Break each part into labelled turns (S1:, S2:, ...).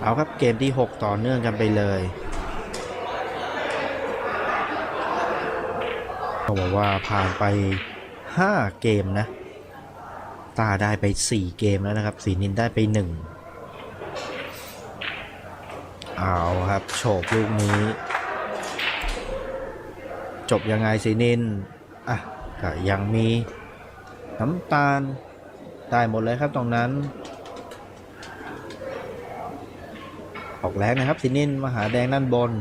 S1: เอาครับเกมที่ 6 ต่อเนื่องกันไปเลยต้องบอกว่าผ่านไป 5 เกมนะ ตาได้ไป 4 เกมแล้วนะครับ สีนินได้ไป 1 เอาครับ โฉบลูกนี้ จบยังไงสีนิน อะก็ยังมี น้ำตาล ได้หมดเลยครับตรงนั้น ออกแรงนะครับสีนินมหาแดงด้านบน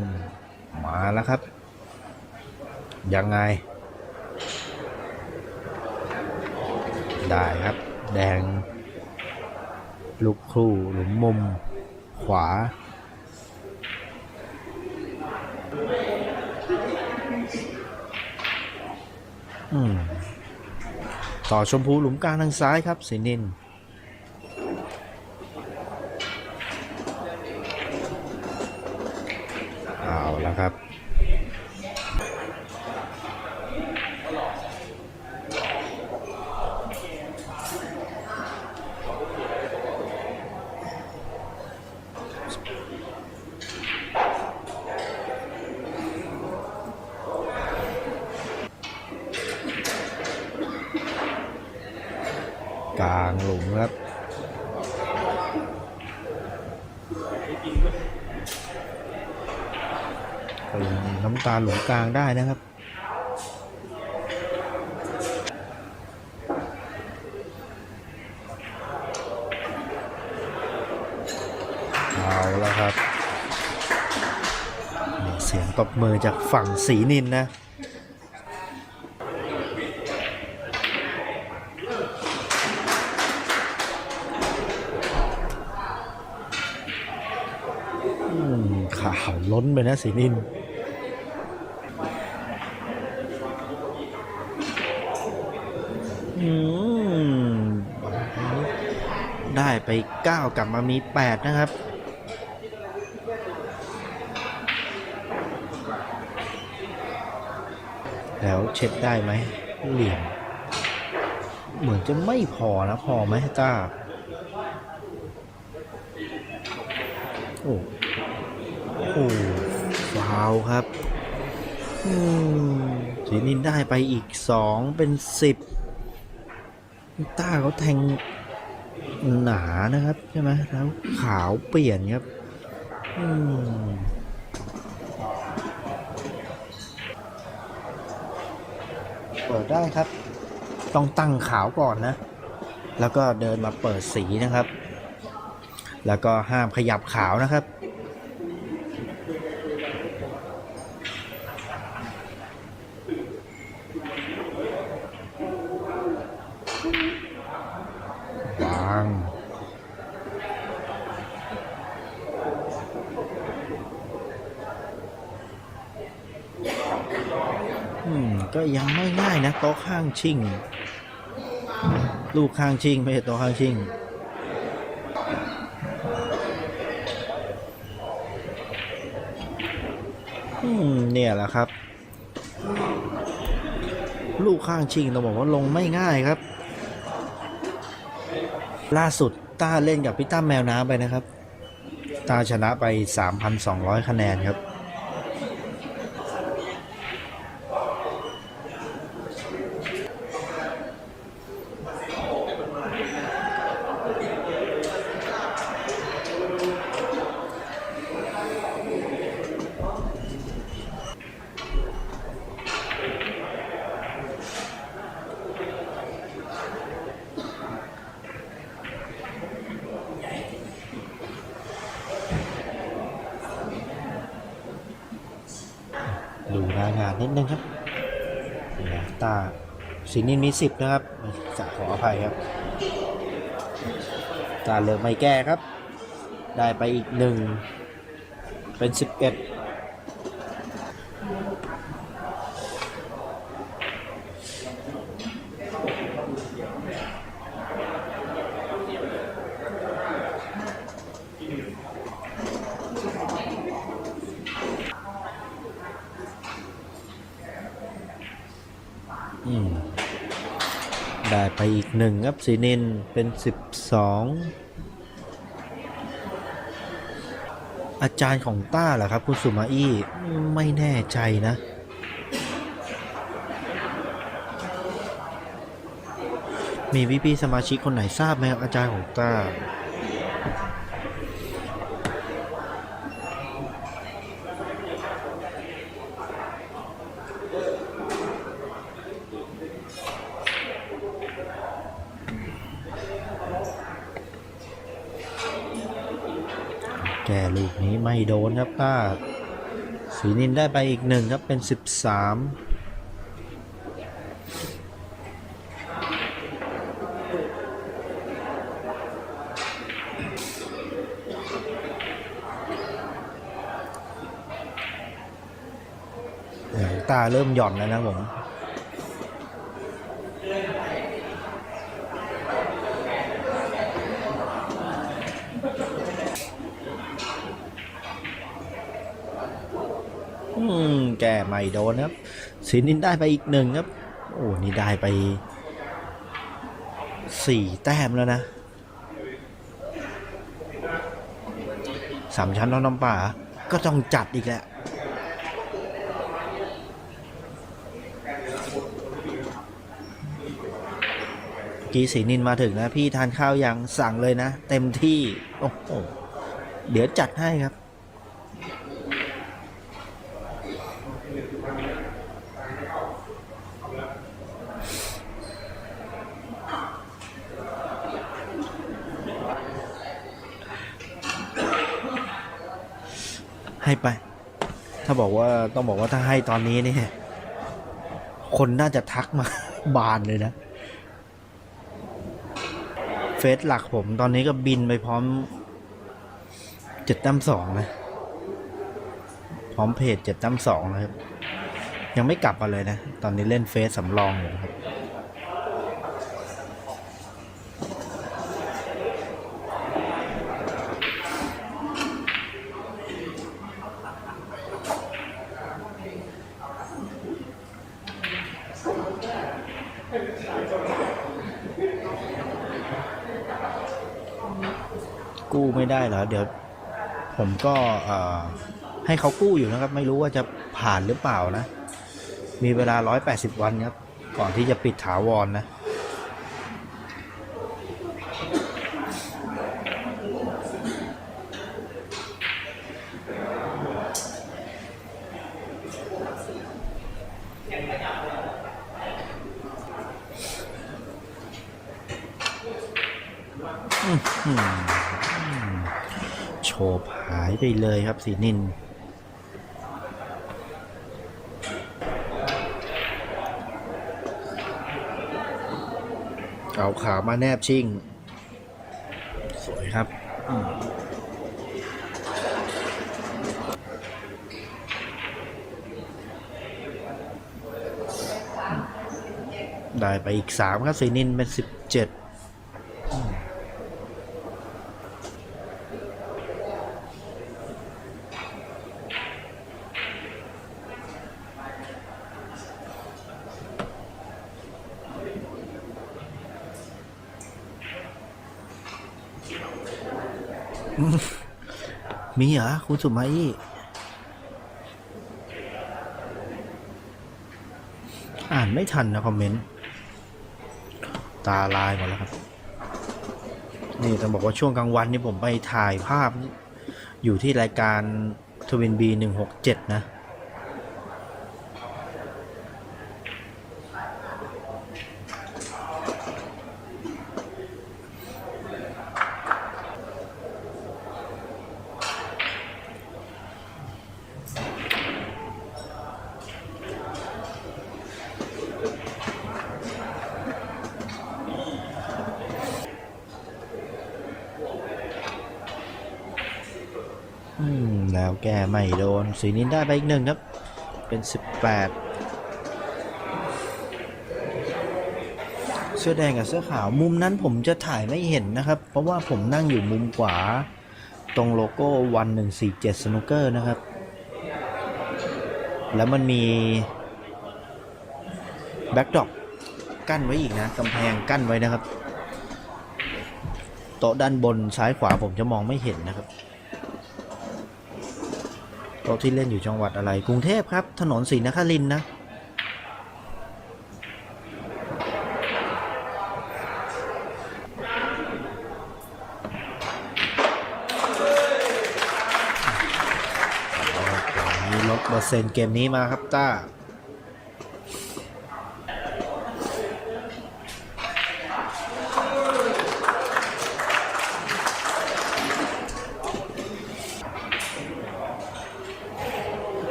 S1: มาแล้วครับ ยังไง ได้ครับ แดง ลูกครูหลุมมุม ขวาอืม ต่อชมพูหลุมกลางทางซ้ายครับสีนินเอาแล้วครับ กลางหลุมครับนน้ำตาหลุมกลางได้นะครับเอาแล้วครับมีเสียงตบมือจากฝั่งสีนินนะ ข่าวล้นไปนะสีนินอืมได้ไป 9 กลับมามี 8 นะครับ แล้วเช็ดได้ไหมเหลี่ยม เหมือนจะไม่พอนะ พอไหมต้า โอ้ โอ้ฟาวครับสีนินได้ไปอีกสองเป็นสิบต้าเขาแทงหนานะครับใช่ไหมแล้วขาวเปลี่ยนครับเปิดได้ครับ ต้องตั้งขาวก่อนนะ แล้วก็เดินมาเปิดสีนะครับ แล้วก็ห้ามขยับขาวนะครับ ยังไม่ง่ายนะโต๊ะข้างชิงลูกข้างชิงไม่ใช่โต๊ะข้างชิงอืมเนี่ยแหละครับ ลูกข้างชิงเราบอกว่าลงไม่ง่ายครับ ล่าสุดต้าเล่นกับพี่ตั้มแมวน้ำไปนะครับ ตาชนะไป 3,200 คะแนนครับ นนิดนึงครับตาสินินมีสิบนะครับจะขออภัยครับ ตาเลือกไม่แก้ครับ ได้ไปอีกหนึ่งเป็นสิบเอ็ด อืมได้ไปอีกหนึ่งครับสีนินเป็นสิบสองอาจารย์ของต้าเหรอครับ คุณสุมาอี้ไม่แน่ใจนะ มีพี่พี่ๆสมาชิกคนไหนทราบไหมครับอาจารย์ของต้า แก่ลูกนี้ไม่ โดนครับป้าสีนินได้ไปอีกหนึ่งครับเป็นสิบสามตาเริ่มหย่อนแล้วนะผม อืม แกไม่โดนครับสินินได้ไปอีกหนึ่งครับ โอ้นี่ได้ไปสี่แต้มแล้วนะสามชั้นน้องน้ำป่า ก็ต้องจัดอีกแหละกีสีนินมาถึงนะ พี่ทานข้าวยังสั่งเลยนะ เต็มที่ โอ้โหเดี๋ยวจัดให้ครับ ให้ไป ถ้าบอกว่าต้องบอกว่าถ้าให้ตอนนี้เนี่ย คนน่าจะทักมา บานเลยนะ เฟซหลักผมตอนนี้ก็บินไปพร้อมเจ็ดตั้มสองนะ พร้อมเพจเจ็ดตั้มสองนะครับ ยังไม่กลับมาเลยนะ ตอนนี้เล่นเฟซสำรองอยู่ครับ กู้ไม่ได้เหรอเดี๋ยว ผมก็ให้เขากู้อยู่นะครับ ไม่รู้ว่าจะผ่านหรือเปล่านะ มีเวลา 180 วันครับ ก่อนที่จะปิดถาวรนะ โฉบหายไปเลยครับสีนินเอาขามาแนบชิ่ง สวยครับได้ไปอีกสามครับสีนินเป็นสิบเจ็ด มีเหรอคุณสุมาอี้อ่านไม่ทันนะคอมเมนต์ ตาลายหมดแล้วครับ นี่ต้องบอกว่าช่วงกลางวันนี่ผมไปถ่ายภาพ อยู่ที่รายการทวินบีหนึ่งหกเจ็ดนะ อืม แล้วแกไม่โดน สีนินได้ไปอีกหนึ่งครับ เป็นสิบแปดเสื้อแดงกับเสื้อขาวมุมนั้นผมจะถ่ายไม่เห็นนะครับ เพราะว่าผมนั่งอยู่มุมขวา ตรงโลโก้วันหนึ่งสี่เจ็ดสนุกเกอร์นะครับ แล้วมันมีแบ็กดรอปกั้นไว้อีกนะกำแพงกั้นไว้นะครับ โต๊ะด้านบนซ้ายขวาผมจะมองไม่เห็นนะครับ โต๊ะที่เล่นอยู่จังหวัดอะไร กรุงเทพครับ ถนนศรีนครินทร์นะลดเปอร์เซ็นต์เกมนี้มาครับต้า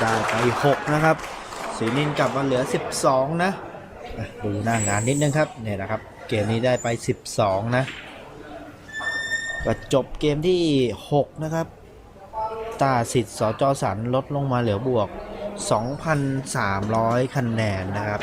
S1: ได้ไป 6 นะครับสีนินกลับมาเหลือ 12นะอะดูหน้างานนิดนึงครับ เนี่ยนะครับ เกมนี้ได้ไป 12 นะก็จบเกมที่ 6 นะครับ ตาสิทธิ์สจสันลดลงมาเหลือบวก 2,300 คะแนนนะครับ